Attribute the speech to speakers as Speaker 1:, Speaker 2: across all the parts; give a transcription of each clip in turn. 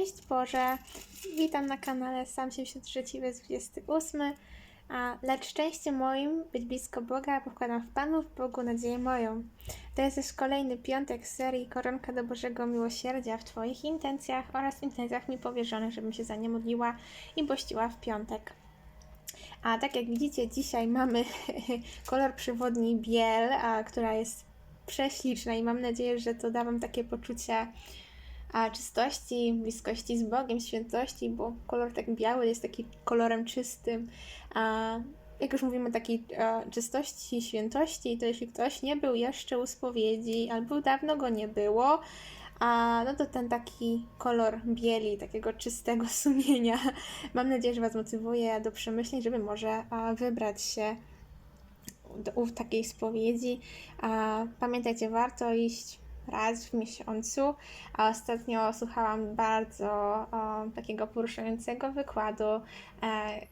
Speaker 1: Szczęść Boże! Witam na kanale Sam 73 bez 28. A, lecz szczęście moim być blisko Boga, bo wkładam w Panu, w Bogu nadzieję moją. To jest też kolejny piątek z serii Koronka do Bożego Miłosierdzia w Twoich intencjach oraz intencjach mi powierzonych, żebym się za nie modliła i pościła w piątek. A tak jak widzicie, dzisiaj mamy kolor przewodni biel, a, która jest prześliczna i mam nadzieję, że to da Wam takie poczucie a, czystości, bliskości z Bogiem, świętości, bo kolor tak biały jest taki kolorem czystym. A, jak już mówimy o takiej e, czystości, świętości, to jeśli ktoś nie był jeszcze u spowiedzi albo dawno go nie było, a no to ten taki kolor bieli, takiego czystego sumienia, mam nadzieję, że Was motywuje do przemyśleń, żeby może wybrać się do, u takiej spowiedzi. A, pamiętajcie, warto iść raz w miesiącu. A ostatnio słuchałam bardzo o, takiego poruszającego wykładu e,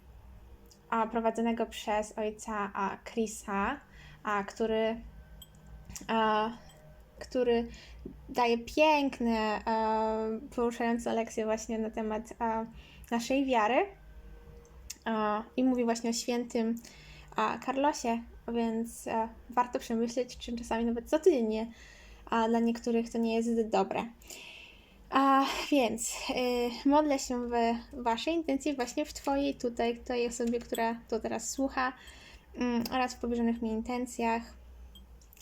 Speaker 1: prowadzonego przez ojca a, Chrisa, a, który, a, który daje piękne, a, poruszające lekcje właśnie na temat a, naszej wiary a, i mówi właśnie o świętym a, Carlosie, więc warto przemyśleć, czy czasami nawet codziennie a dla niektórych to nie jest dobre. A więc yy, modlę się w Waszej intencji, właśnie w Twojej, tutaj, tej osobie, która to teraz słucha, yy, oraz w powierzonych mi intencjach.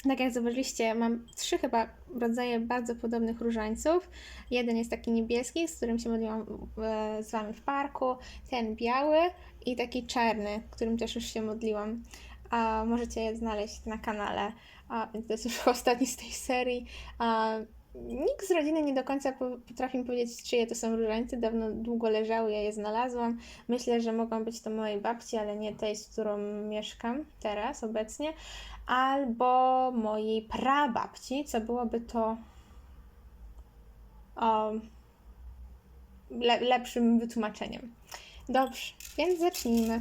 Speaker 1: Tak jak zobaczyliście, mam trzy chyba rodzaje bardzo podobnych różańców. Jeden jest taki niebieski, z którym się modliłam e, z Wami w parku, ten biały i taki czarny, którym też już się modliłam. A możecie je znaleźć na kanale a więc to jest już ostatni z tej serii. A, nikt z rodziny nie do końca potrafi mi powiedzieć, czyje to są różańce. Dawno, długo leżały, ja je znalazłam. Myślę, że mogą być to mojej babci, ale nie tej, z którą mieszkam teraz, obecnie. Albo mojej prababci, co byłoby to o, le lepszym wytłumaczeniem. Dobrze, więc zacznijmy.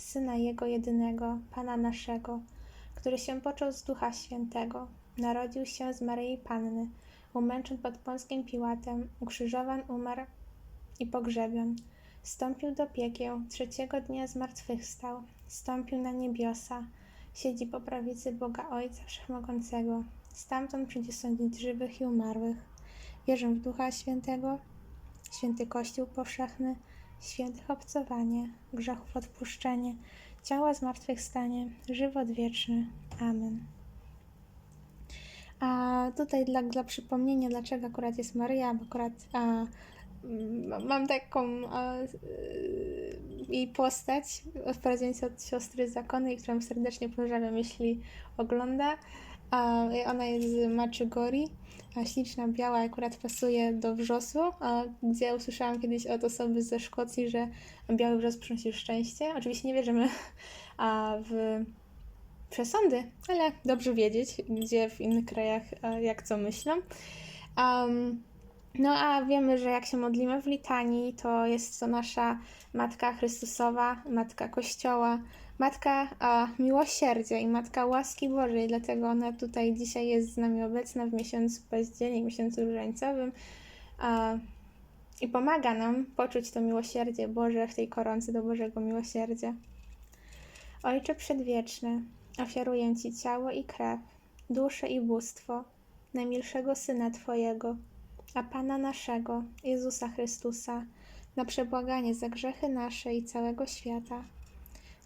Speaker 1: Syna Jego jedynego, Pana naszego, który się począł z Ducha Świętego, narodził się z Maryi Panny, umęczon pod Pąskiem Piłatem, ukrzyżowan, umarł i pogrzebion. Stąpił do piekieł, trzeciego dnia zmartwychwstał, stąpił na niebiosa, siedzi po prawicy Boga Ojca Wszechmogącego, stamtąd przyjdzie sądzić żywych i umarłych. Wierzę w Ducha Świętego, święty Kościół powszechny, świętych obcowanie, grzechów odpuszczenie, ciała zmartwychwstanie, żywot wieczny. Amen. A tutaj dla, dla przypomnienia, dlaczego akurat jest Maryja, bo akurat a, mam taką a, jej postać, odprowadzając od siostry zakony, którą serdecznie pozdrawiam, jeśli ogląda. A, ona jest z Maczygori śliczna, biała, akurat pasuje do wrzosu, gdzie usłyszałam kiedyś od osoby ze Szkocji, że biały wrzos przynosi szczęście. Oczywiście nie wierzymy w przesądy, ale dobrze wiedzieć, gdzie w innych krajach jak co myślą. Um, no a wiemy, że jak się modlimy w litanii, to jest to nasza Matka Chrystusowa, Matka Kościoła, Matka a, miłosierdzia i Matka łaski Bożej, dlatego ona tutaj dzisiaj jest z nami obecna w miesiącu październik, miesiącu różańcowym a, i pomaga nam poczuć to miłosierdzie Boże w tej koronce do Bożego miłosierdzia. Ojcze Przedwieczny, ofiaruję Ci ciało i krew, duszę i bóstwo najmilszego Syna Twojego, a Pana naszego, Jezusa Chrystusa, na przebłaganie za grzechy nasze i całego świata.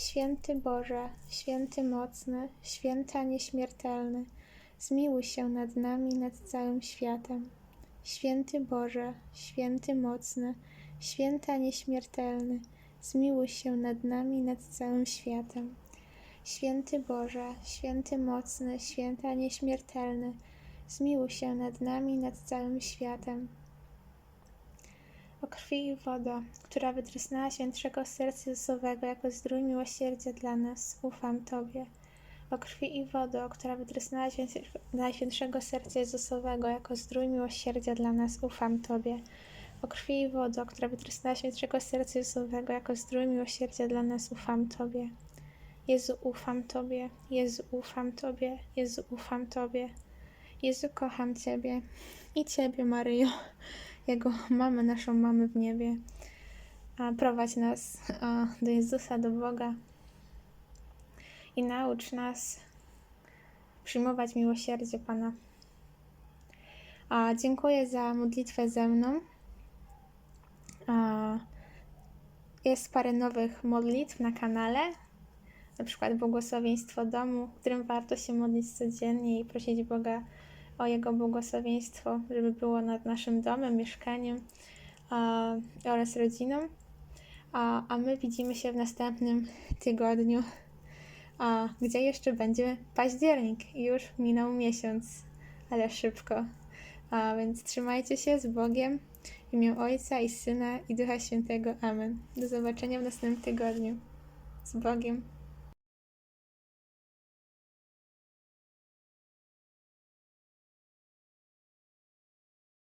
Speaker 1: Święty Boże, święty mocny, święta nieśmiertelny, zmiłuj się nad nami, nad całym światem. Święty Boże, święty mocny, święta nieśmiertelny, zmiłuj się nad nami, nad całym światem. Święty Boże, święty mocny, święta nieśmiertelny, zmiłuj się nad nami, nad całym światem. O krwi i wodo, która wytrysnęła świętszego serca Jezusowego jako zdrój miłosierdzia dla nas, ufam Tobie. O krwi i wodo, która wytrysnęła świętszego- Najświętszego serca Jezusowego jako zdrój miłosierdzia dla nas, ufam Tobie. O krwi i wodo, która wytrysnęła świętszego serca Jezusowego jako zdrój miłosierdzia dla nas, ufam Tobie. Jezu, ufam Tobie, Jezu, ufam Tobie, Jezu, ufam Tobie. Jezu, kocham Ciebie i Ciebie, Maryjo, Jego mamę, naszą mamę w niebie. A prowadź nas a, do Jezusa, do Boga i naucz nas przyjmować miłosierdzie Pana. A, dziękuję za modlitwę ze mną. A, jest parę nowych modlitw na kanale, na przykład błogosławieństwo domu, którym warto się modlić codziennie i prosić Boga o Jego błogosławieństwo, żeby było nad naszym domem, mieszkaniem a, oraz rodziną. A, a my widzimy się w następnym tygodniu, a, gdzie jeszcze będzie październik. Już minął miesiąc, ale szybko. A więc trzymajcie się z Bogiem w imię Ojca i Syna i Ducha Świętego. Amen. Do zobaczenia w następnym tygodniu. Z Bogiem.